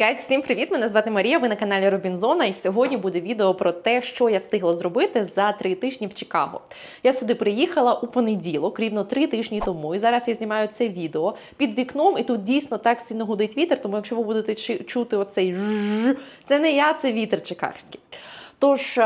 Гайз, всім привіт! Мене звати Марія. Ви на каналі Робінзона. І сьогодні буде відео про те, що я встигла зробити за три тижні в Чикаго. Я сюди приїхала у понеділок, рівно три тижні тому. І зараз я знімаю це відео під вікном. І тут дійсно так сильно гудить вітер. Тому якщо ви будете чути оцей жж, це не я, це вітер чикагський. Тож.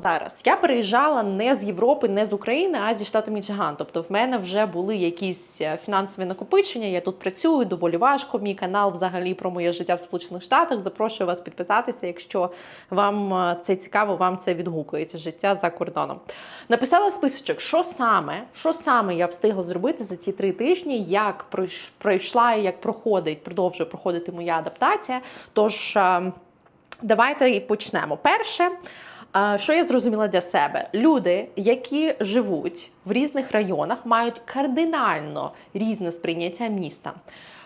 Зараз я переїжджала не з Європи, не з України, а зі штату Мічиган. Тобто, в мене вже були якісь е, фінансові накопичення. Я тут працюю доволі важко. Мій канал взагалі про моє життя в Сполучених Штатах. Запрошую вас підписатися, якщо вам е, це цікаво, вам це відгукується життя за кордоном. Написала списочок, що саме, що саме я встигла зробити за ці три тижні, як пройш- пройшла і як проходить, продовжує проходити моя адаптація. Тож е, давайте і почнемо. Перше. Що я зрозуміла для себе? Люди, які живуть в різних районах, мають кардинально різне сприйняття міста.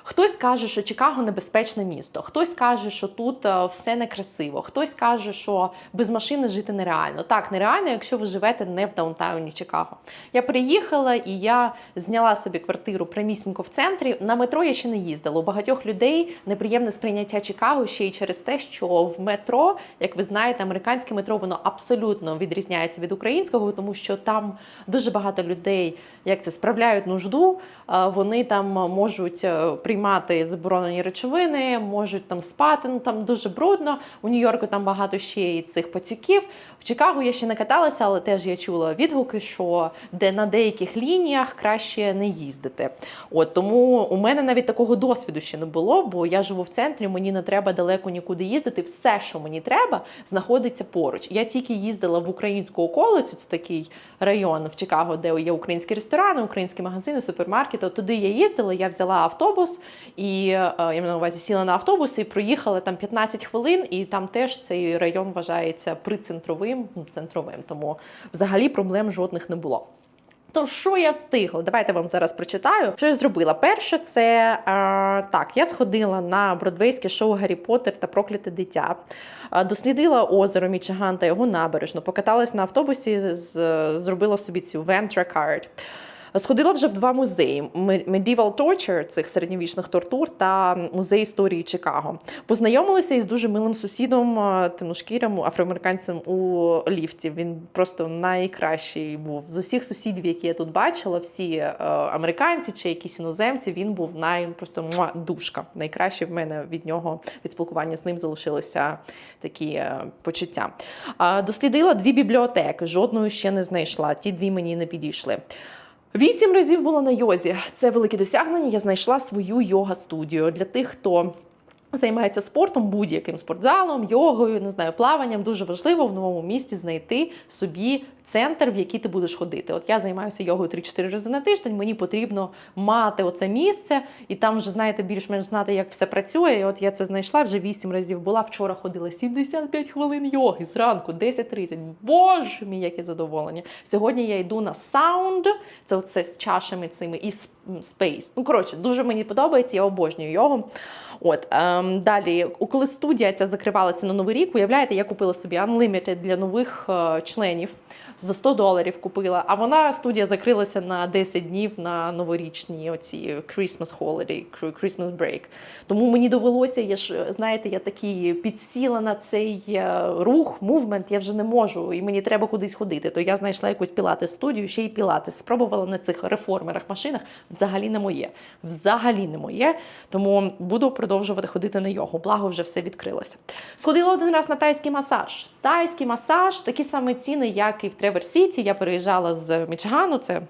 Хтось каже, що Чикаго небезпечне місто, хтось каже, що тут е, все некрасиво, хтось каже, що без машини жити нереально. Так, нереально, якщо ви живете не в даунтауні Чикаго. Я приїхала і я зняла собі квартиру прямісінько в центрі. На метро я ще не їздила. У багатьох людей неприємне сприйняття Чикаго ще й через те, що в метро, як ви знаєте, американське метро воно абсолютно відрізняється від українського, тому що там дуже багато людей, як це справляють нужду. е, Вони там можуть е, приймати заборонені речовини, можуть там спати. Ну там дуже брудно. У Нью-Йорку там багато ще і цих пацюків. В Чикаго я ще не каталася, але теж я чула відгуки, що де на деяких лініях краще не їздити. От тому у мене навіть такого досвіду ще не було, бо я живу в центрі, мені не треба далеко нікуди їздити. Все, що мені треба, знаходиться поруч. Я тільки їздила в українську околицю, це такий район в Чикаго, де є українські ресторани, українські магазини, супермаркети. От туди я їздила, я взяла автобус і е, я на увазі сіла на автобус і проїхала там 15 хвилин, і там теж цей район вважається прицентровим, ну, центровим. Тому взагалі проблем жодних не було. То що я встигла? Давайте вам зараз прочитаю. Що я зробила? Перше, це е, так, я сходила на бродвейське шоу Гаррі Поттер та Прокляте дитя. Е, дослідила озеро Мічиган та його набережну, покаталась на автобусі, з- зробила собі цю Ventra Card. Сходила вже в два музеї: Medieval Torture, цих середньовічних тортур, та музей історії Чикаго. Познайомилася із дуже милим сусідом, е, темношкірим афроамериканцем у ліфті. Він просто найкращий був з усіх сусідів, які я тут бачила, всі е, американці чи якісь іноземці. Він був най просто муа, душка. Найкраще в мене від нього від спілкування з ним залишилося такі е, почуття. Дослідила дві бібліотеки, жодної ще не знайшла. Ті дві мені не підійшли. Вісім разів була на йозі. Це велике досягнення. Я знайшла свою йога-студію для тих, хто. Займається спортом, будь-яким спортзалом, йогою, не знаю, плаванням. Дуже важливо в новому місті знайти собі центр, в який ти будеш ходити. От я займаюся йогою 3-4 рази на тиждень. Мені потрібно мати оце місце, і там вже знаєте більш-менш знати, як все працює. І от я це знайшла вже 8 разів. Була вчора ходила 75 хвилин йоги зранку, 10.30. Боже мій, яке задоволення. Сьогодні я йду на саунд. Це оце з чашами цими і с- м, Space. Ну коротше, дуже мені подобається. Я обожнюю йогу. От ем, далі, коли студія ця закривалася на новий рік, уявляєте, я купила собі Unlimited для нових е, членів за 100 доларів купила. А вона студія закрилася на 10 днів на новорічні оці Christmas holiday, Christmas break. Тому мені довелося, я ж знаєте, я такі підсіла на цей е, рух, мувмент, я вже не можу, і мені треба кудись ходити. То я знайшла якусь пілати студію, ще й пілати. Спробувала на цих реформерах машинах. Взагалі не моє. Взагалі не моє. Тому буду продовжувати ходити на йогу. Благо вже все відкрилося. Сходила один раз на тайський масаж. Тайський масаж, такі самі ціни, як і в Тревер Сіті. Я переїжджала з Мічигану. Це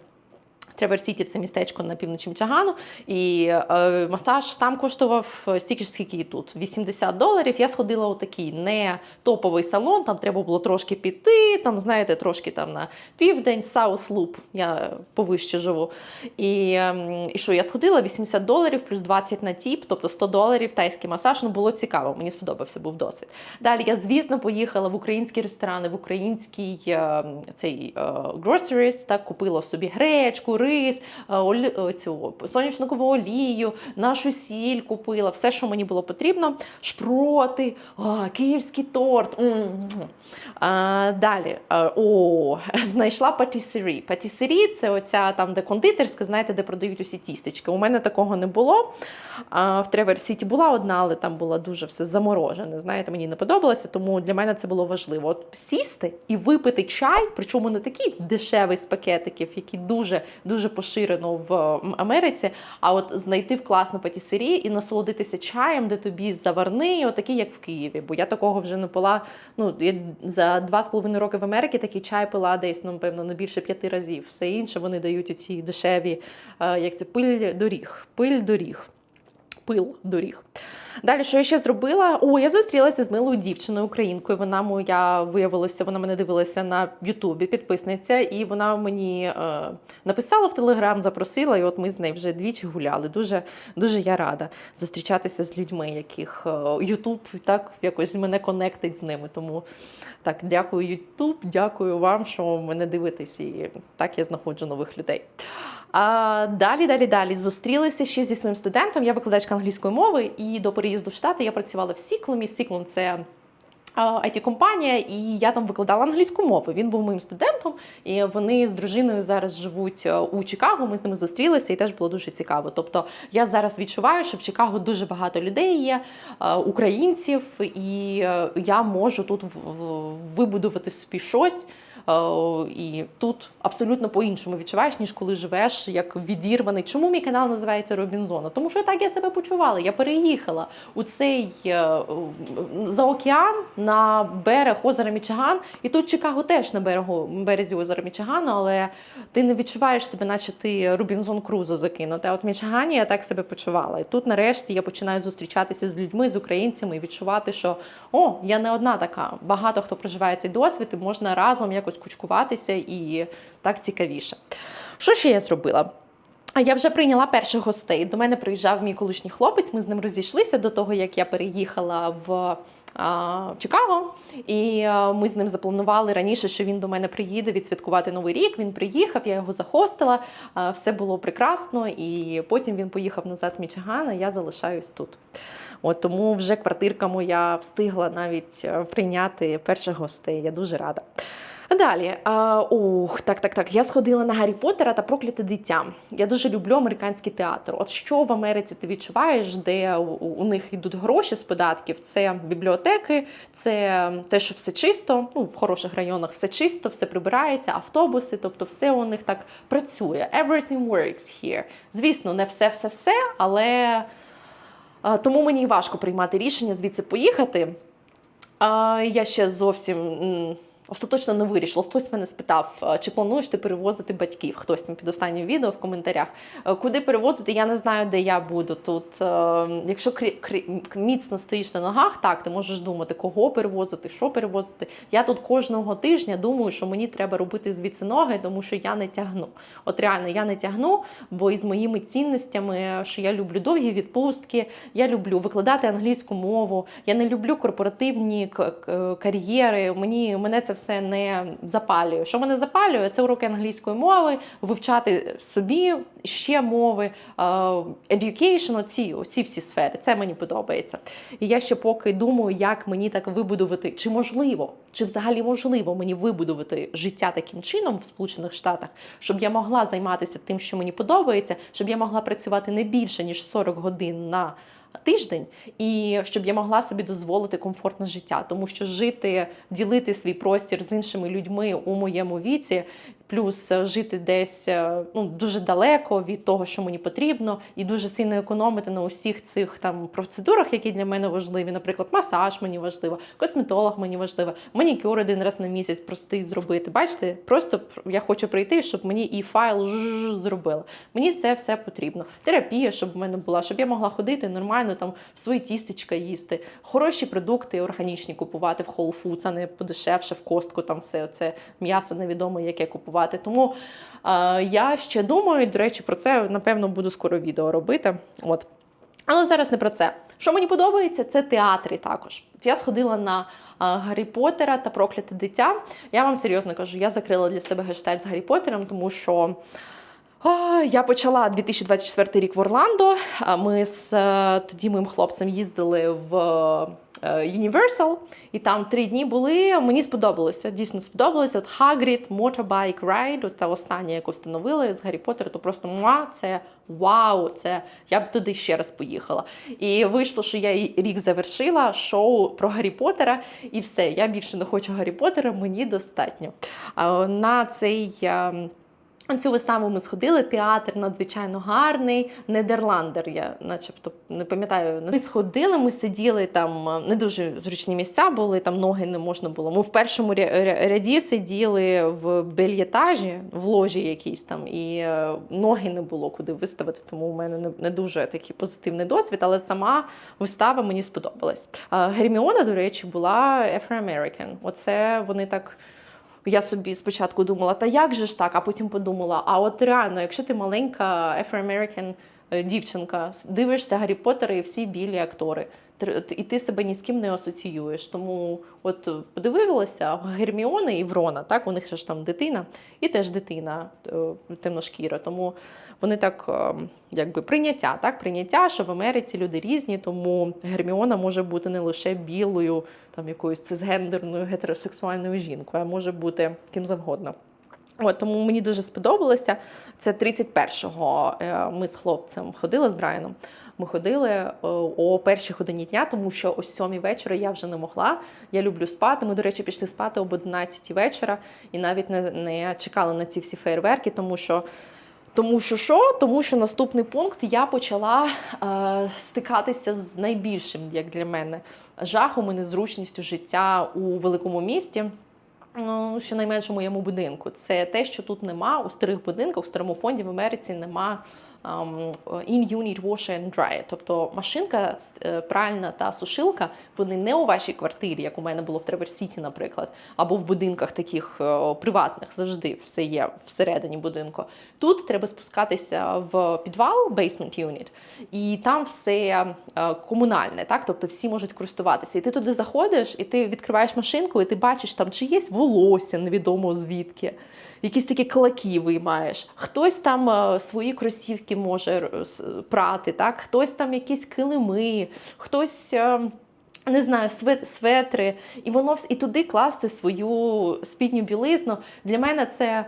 Тревер Сіті це містечко на півночі Мічигану, і е, масаж там коштував стільки ж, скільки і тут 80 доларів. Я сходила у такий не топовий салон, там треба було трошки піти, там, знаєте, трошки там на південь, Саус Луп, я повище живу. І, ем, і що, я сходила 80 доларів плюс 20 на тіп, тобто 100 доларів тайський масаж. Ну було цікаво, мені сподобався, був досвід. Далі я, звісно, поїхала в українські ресторани, в український е, цей е, groceries, так, купила собі гречку, рис, е, е, цю соняшникову олію, нашу сіль купила, все, що мені було потрібно. Шпроти, київський торт. Далі, о, знайшла патісері. Патісері це оця там, де кондитерська, знаєте, де продають усі тістечки. У мене такого не було. В Тревер Сіті була одна, але там було дуже все заморожене. Знаєте, мені не подобалося, тому для мене це було важливо. От сісти і випити чай, причому не такий дешевий з пакетиків, який дуже дуже поширено в Америці. А от знайти в класну патісері і насолодитися чаєм, де тобі заварний, отакий, як в Києві. Бо я такого вже не пила. Ну я за два з половиною роки в Америці такий чай пила десь, ну, напевно, не більше п'яти разів. Все інше вони дають оці дешеві, е, як це пиль доріг. Пиль доріг. Пил доріг. Далі, що я ще зробила? О, я зустрілася з милою дівчиною українкою. Вона моя виявилася, вона мене дивилася на Ютубі, підписниця, і вона мені е, написала в Телеграм, запросила, і от ми з нею вже двічі гуляли. Дуже, дуже я рада зустрічатися з людьми, яких Ютуб так якось мене конектить з ними. Тому так, дякую, Ютуб, дякую вам, що мене дивитесь, і так я знаходжу нових людей. А далі, далі, далі зустрілися ще зі своїм студентом. Я викладачка англійської мови, і до переїзду в Штати я працювала в Сіклумі. Сіклум це it компанія і я там викладала англійську мову. Він був моїм студентом, і вони з дружиною зараз живуть е, у Чикаго. Ми з ними зустрілися, і теж було дуже цікаво. Тобто я зараз відчуваю, що в Чикаго дуже багато людей є, е, українців, і е, я можу тут вибудувати собі щось. Е, І тут абсолютно по-іншому відчуваєш, ніж коли живеш як відірваний. Чому мій канал називається Робінзона? Тому що так я себе почувала. Я переїхала у цей е, за океан на берег озера Мічиган, і тут Чикаго теж на берегу березі озера Мічигану, але ти не відчуваєш себе, наче ти Робінзон Крузо закинути. От в Мічигані я так себе почувала. І тут, нарешті, я починаю зустрічатися з людьми, з українцями і відчувати, що о, я не одна така. Багато хто проживає цей досвід, і можна разом якось кучкуватися і так цікавіше. Що ще я зробила? Я вже прийняла перших гостей. До мене приїжджав мій колишній хлопець. Ми з ним розійшлися до того, як я переїхала в. а, Чикаго, і ми з ним запланували раніше, що він до мене приїде відсвяткувати новий рік. Він приїхав, я його захостила, все було прекрасно. І потім він поїхав назад в Мічиган, а я залишаюсь тут. От тому вже квартирка моя встигла навіть е, прийняти перших гостей. Я дуже рада. Далі, ух, так, так, так. Я сходила на Гаррі Поттера та прокляте дитя. Я дуже люблю американський театр. От що в Америці ти відчуваєш, де у, них йдуть гроші з податків? Це бібліотеки, це те, що все чисто. Ну, в хороших районах все чисто, все прибирається, автобуси, тобто все у них так працює. Everything works here. Звісно, не все, все, все, але тому мені важко приймати рішення звідси поїхати. Я ще зовсім. Остаточно не вирішила. Хтось мене спитав, чи плануєш ти перевозити батьків? Хтось там під останнім відео в коментарях. Е, Куди перевозити, я не знаю, де я буду. Тут, е, якщо міцно стоїш на ногах, так ти можеш думати, кого перевозити, що перевозити. Я тут кожного тижня думаю, що мені треба робити звідси ноги, тому що я не тягну. От реально я не тягну, бо із моїми цінностями, що я люблю довгі відпустки, я люблю викладати англійську мову, я не люблю корпоративні кар'єри. Мені мене це все не запалює. Що мене запалює, це уроки англійської мови, вивчати собі ще мови, е, education, оці, оці всі сфери. Це мені подобається. І я ще поки думаю, як мені так вибудувати, чи можливо, чи взагалі можливо мені вибудувати життя таким чином в Сполучених Штатах, щоб я могла займатися тим, що мені подобається, щоб я могла працювати не більше ніж 40 годин на тиждень, і щоб я могла собі дозволити комфортне життя, тому що жити, ділити свій простір з іншими людьми у моєму віці, плюс е, жити десь е, ну дуже далеко від того, що мені потрібно, і дуже сильно економити на усіх цих там процедурах, які для мене важливі. Наприклад, масаж мені важливо, косметолог мені важливо, манікюр один раз на місяць простий зробити. Бачите, просто я хочу прийти, щоб мені і файл зробили. Мені це все потрібно. Терапія, щоб в мене була, щоб я могла ходити нормально там свої тістечка їсти, хороші продукти органічні купувати в Whole Foods, а не подешевше в костку, там все це м'ясо невідоме, яке купувати. Тому е, я ще думаю, до речі, про це напевно буду скоро відео робити. От. Але зараз не про це. Що мені подобається, це театри також. Я сходила на а, Гаррі Поттера та прокляте дитя. Я вам серйозно кажу, я закрила для себе гештальт з Гаррі Поттером, тому що Я почала 2024 рік в Орландо. Ми з е, тоді моїм хлопцем їздили в е, Universal, і там три дні були. Мені сподобалося, дійсно сподобалося. От Hagrid Motorbike Ride, от та остання, яку встановили з Гаррі Поттера, то просто муа, це вау! Це я б туди ще раз поїхала. І вийшло, що я рік завершила шоу про Гаррі Поттера, і все. Я більше не хочу Гаррі Поттера, мені достатньо. На цей. Цю виставу ми сходили. Театр надзвичайно гарний. Нідерландер, я начебто не пам'ятаю. Ми сходили, ми сиділи там е, не дуже зручні місця були, там ноги не можна було. Ми в першому ря- ря- ряді сиділи в бельєтажі, в ложі якійсь там, і е, ноги не було куди виставити. Тому у мене не, дуже такий позитивний досвід, але сама вистава мені сподобалась. А Герміона, до речі, була Afro-American. Оце вони так. Я собі спочатку думала, та як же ж так, а потім подумала: а от реально, якщо ти маленька Afro-American е, дівчинка, дивишся Гаррі Поттера і всі білі актори, і ти себе ні з ким не асоціюєш. Тому от подивилася Герміони і Врона, так, у них ж там дитина, і теж дитина е, темношкіра. Тому вони так, е, якби прийняття, так, прийняття, що в Америці люди різні, тому Герміона може бути не лише білою там якоюсь цисгендерною гетеросексуальною жінкою, а може бути ким завгодно. От, тому мені дуже сподобалося. Це 31-го е, ми з хлопцем ходили з Брайаном. Ми ходили е, о першій годині дня, тому що о 7 вечора я вже не могла. Я люблю спати. Ми, до речі, пішли спати об 11 вечора і навіть не, не чекали на ці всі фейерверки, тому що. Тому що що? Тому що наступний пункт я почала е, стикатися з найбільшим, як для мене, жахом і незручністю життя у великому місті. Ну, щонайменше в моєму будинку. Це те, що тут нема у старих будинках, у старому фонді в Америці нема in-unit washer and dryer. Тобто машинка е, пральна та сушилка, вони не у вашій квартирі, як у мене було в Тревер-Сіті, наприклад, або в будинках таких е, приватних завжди все є всередині будинку. Тут треба спускатися в підвал, basement unit, і там все е, комунальне, так? Тобто всі можуть користуватися. І ти туди заходиш, і ти відкриваєш машинку, і ти бачиш там, чи є волосся, невідомо звідки. Якісь такі клаки виймаєш. Хтось там е, свої кросівки може прати, так? хтось там якісь килими, хтось. е, Не знаю, свет- светри, і воно і туди класти свою спідню білизну. Для мене це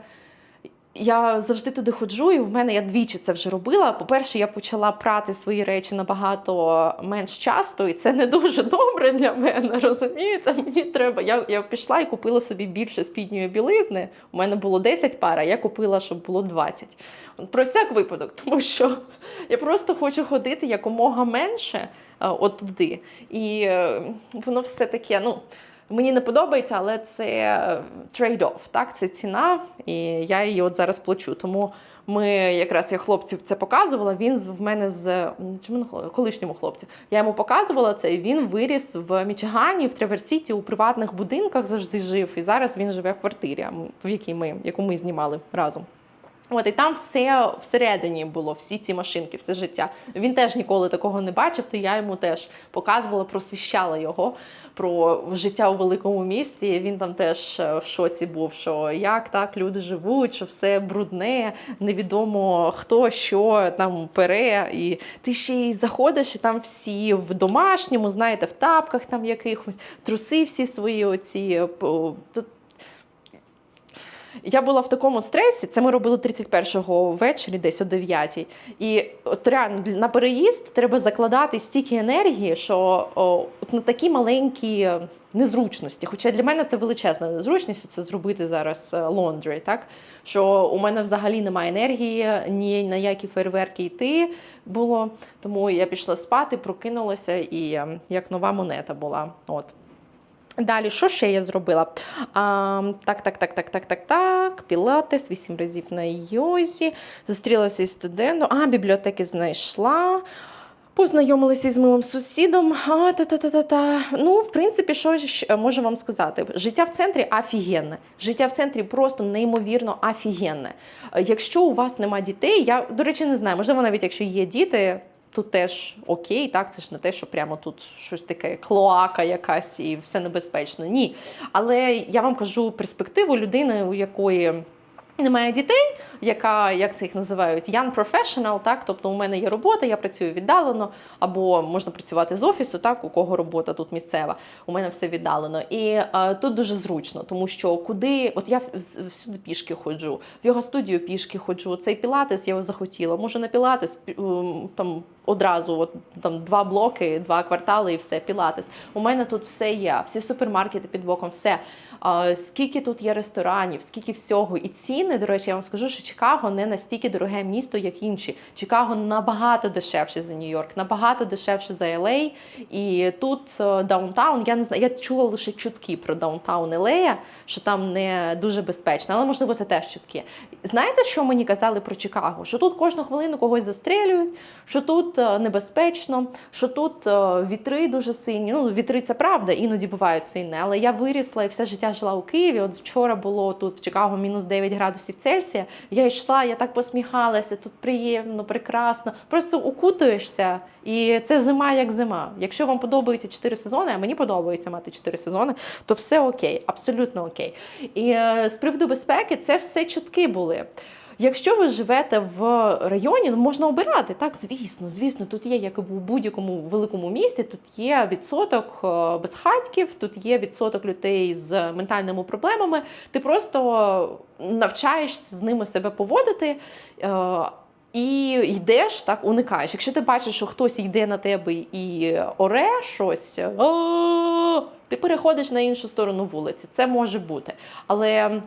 я завжди туди ходжу, і в мене я двічі це вже робила. По-перше, я почала прати свої речі набагато менш часто, і це не дуже добре для мене. Розумієте? Мені треба. Я, я пішла і купила собі більше спідньої білизни. У мене було 10 пар, а я купила, щоб було 20. Про всяк випадок, тому що я просто хочу ходити якомога менше е, от туди. І е, воно все таке, ну. Мені не подобається, але це трейд-офф, так? Це ціна, і я її от зараз плачу. Тому ми якраз я хлопцю це показувала. Він в мене з чому колишньому хлопцю. Я йому показувала це, і він виріс в Мічигані, в Треверсіті, у приватних будинках завжди жив. І зараз він живе в квартирі, в якій ми, яку ми знімали разом. От і там все всередині було, всі ці машинки, все життя. Він теж ніколи такого не бачив, то я йому теж показувала, просвіщала його про життя у великому місті. Він там теж е, в шоці був, що як так люди живуть, що все брудне, невідомо хто що там пере. І ти ще й заходиш, і там всі в домашньому, знаєте, в тапках там якихось, труси всі свої оці. Я була в такому стресі. Це ми робили 31-го ввечері, десь о 9 І от реально на переїзд треба закладати стільки енергії, що о, от на такі маленькі е, незручності. Хоча для мене це величезна незручність, це зробити зараз лондрі, так що у мене взагалі немає енергії, ні на які фейерверки йти було. Тому я пішла спати, прокинулася і е, як нова монета була. От. Далі, що ще я зробила? Так, так, так, так, так, так, так. Пілатес, вісім разів на йозі. Зустрілася із студентом. А, бібліотеки знайшла. Познайомилася із милим сусідом. А, та-та-та-та-та. Ну, в принципі, що можу вам сказати? Життя в центрі офігенне. Життя в центрі просто неймовірно офігенне. Е, Якщо у вас нема дітей, я, до речі, не знаю, можливо, навіть якщо є діти, тут теж окей, так, це ж не те, що прямо тут щось таке клоака якась і все небезпечно. Ні. Але я вам кажу перспективу людини, у якої немає дітей, яка, як це їх називають, young professional, так, тобто у мене є робота, я працюю віддалено, або можна працювати з офісу, так, у кого робота тут місцева, у мене все віддалено. І е, тут дуже зручно, тому що куди, от я вс- всюди пішки ходжу, в його студію пішки ходжу. Цей пілатес я його захотіла. Можу на пілатес пі- ем, там одразу, от там два блоки, два квартали і все, пілатес. У мене тут все є, всі супермаркети під боком, все. А, Скільки тут є ресторанів, скільки всього. І ціни, до речі, я вам скажу, що Чикаго не настільки дороге місто, як інші. Чикаго набагато дешевше за Нью-Йорк, набагато дешевше за LA. І тут е, даунтаун, я не знаю, я чула лише чутки про даунтаун LA, що там не дуже безпечно, але можливо це теж чутки. Знаєте, що мені казали про Чикаго? Що тут кожну хвилину когось застрелюють, що тут е, небезпечно, що тут е, вітри дуже сильні. Ну, вітри це правда, іноді бувають сильні, але я вирісла і все життя жила у Києві. От вчора було тут в Чикаго мінус 9 градусів Цельсія. Я йшла, я так посміхалася, тут приємно, прекрасно. Просто укутуєшся, і це зима як зима. Якщо вам подобаються 4 сезони, а мені подобається мати 4 сезони, то все окей, абсолютно окей. І е, з приводу безпеки це все чутки були. Якщо ви живете в районі, ну можна обирати, так, звісно, звісно, тут є, як в будь-якому великому місті, тут є відсоток е, безхатьків, тут є відсоток людей з ментальними проблемами. Ти просто навчаєшся з ними себе поводити. е, І йдеш так, уникаєш. Якщо ти бачиш, що хтось йде на тебе і оре щось, ти переходиш на іншу сторону вулиці. Це може бути. Але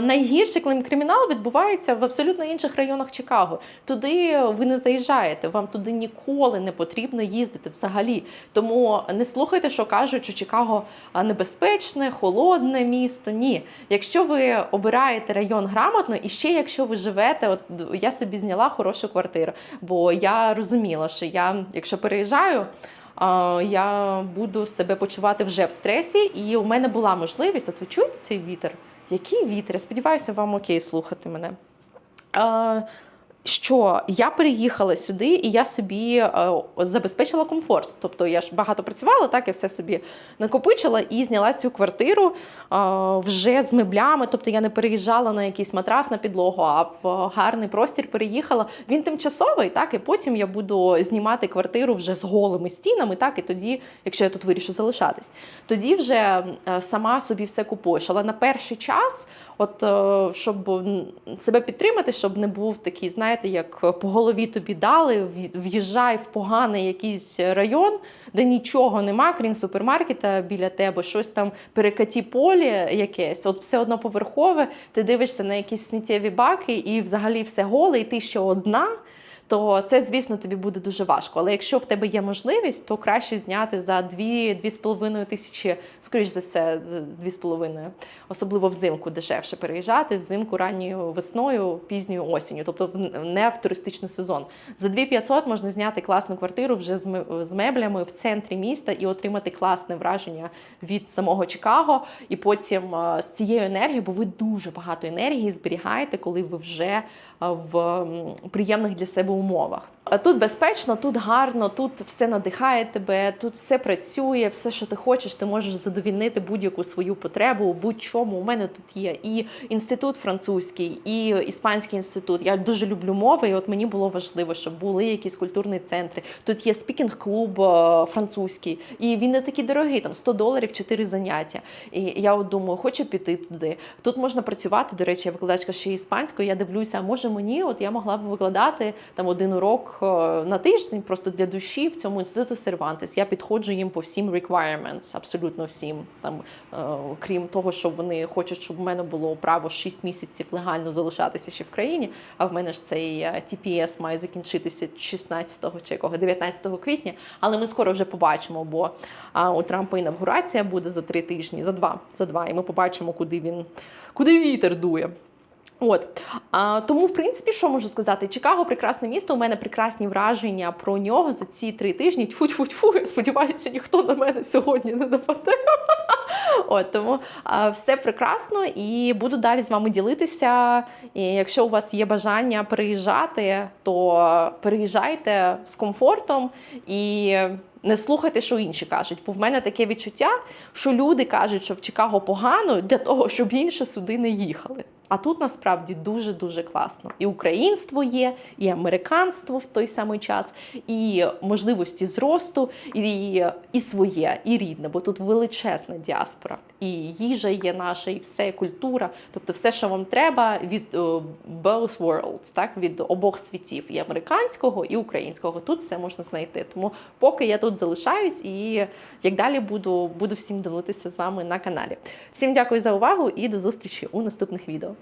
найгірший кримінал відбувається в абсолютно інших районах Чикаго. Туди ви не заїжджаєте, вам туди ніколи не потрібно їздити взагалі. Тому не слухайте, що кажуть, що Чикаго небезпечне, холодне місто. Ні. Якщо ви обираєте район грамотно, і ще якщо ви живете, от я собі зняла хорошу квартиру, бо я розуміла, що я, якщо переїжджаю. Я буду себе почувати вже в стресі, і у мене була можливість. От ви чуєте цей вітер? Який вітер? Я сподіваюся, вам окей слухати мене. Що я переїхала сюди, і я собі е, забезпечила комфорт. Тобто я ж багато працювала, так я все собі накопичила і зняла цю квартиру е, вже з меблями. Тобто я не переїжджала на якийсь матрас на підлогу, а в гарний простір переїхала. Він тимчасовий, так і потім я буду знімати квартиру вже з голими стінами. Так, і тоді, якщо я тут вирішу залишатись, тоді вже е, сама собі все купуєш. Але на перший час, от е, щоб себе підтримати, щоб не був такий, знаєте, як по голові тобі дали, в'ї- в'їжджай в поганий якийсь район, де нічого нема, крім супермаркета біля тебе, щось там перекаті полі якесь, от все одноповерхове, ти дивишся на якісь сміттєві баки і взагалі все голе, і ти ще одна. То це, звісно, тобі буде дуже важко. Але якщо в тебе є можливість, то краще зняти за 2-2,5 тисячі, скоріш за все, з 2,5, особливо взимку дешевше переїжджати, взимку ранньою весною, пізньою осінню, тобто не в туристичний сезон. За 2500 можна зняти класну квартиру вже з ме- з меблями в центрі міста і отримати класне враження від самого Чикаго. І потім з цією енергією, бо ви дуже багато енергії зберігаєте, коли ви вже в приємних для себе умовах. Тут безпечно, тут гарно, тут все надихає тебе, тут все працює, все, що ти хочеш, ти можеш задовільнити будь-яку свою потребу у будь-чому. У мене тут є і інститут французький, і іспанський інститут. Я дуже люблю мови, і от мені було важливо, щоб були якісь культурні центри. Тут є спікінг-клуб е, французький, і він не такий дорогий, там 100 доларів 4 заняття. І я от думаю, хочу піти туди. Тут можна працювати. До речі, я викладачка ще іспанської. Я дивлюся, а може мені, от я могла б викладати там один урок на тиждень, просто для душі в цьому інституту Сервантес. Я підходжу їм по всім requirements, абсолютно всім. Там, е, крім того, що вони хочуть, щоб в мене було право 6 місяців легально залишатися ще в країні. А в мене ж цей е, TPS має закінчитися 16 чи якого 19 квітня. Але ми скоро вже побачимо, бо у Трампа інавгурація буде за три тижні, за два, за два, і ми побачимо, куди він куди вітер дує. От а, тому, в принципі, що можу сказати? Чикаго прекрасне місто. У мене прекрасні враження про нього за ці три тижні. тьфу тьфу тьфу Я сподіваюся, ніхто на мене сьогодні не нападе. От тому а, все прекрасно і буду далі з вами ділитися. І якщо у вас є бажання переїжджати, то переїжджайте з комфортом і. Не слухайте, що інші кажуть, бо в мене таке відчуття, що люди кажуть, що в Чикаго погано для того, щоб інші сюди не їхали. А тут насправді дуже дуже класно. І українство є, і американство в той самий час, і можливості зросту, і, і своє, і рідне, бо тут величезна діаспора. І їжа є наша, і все культура. Тобто, все, що вам треба від е, both worlds, так від обох світів, і американського, і українського. Тут все можна знайти. Тому поки я тут залишаюсь, і як далі буду, буду всім ділитися з вами на каналі. Всім дякую за увагу і до зустрічі у наступних відео.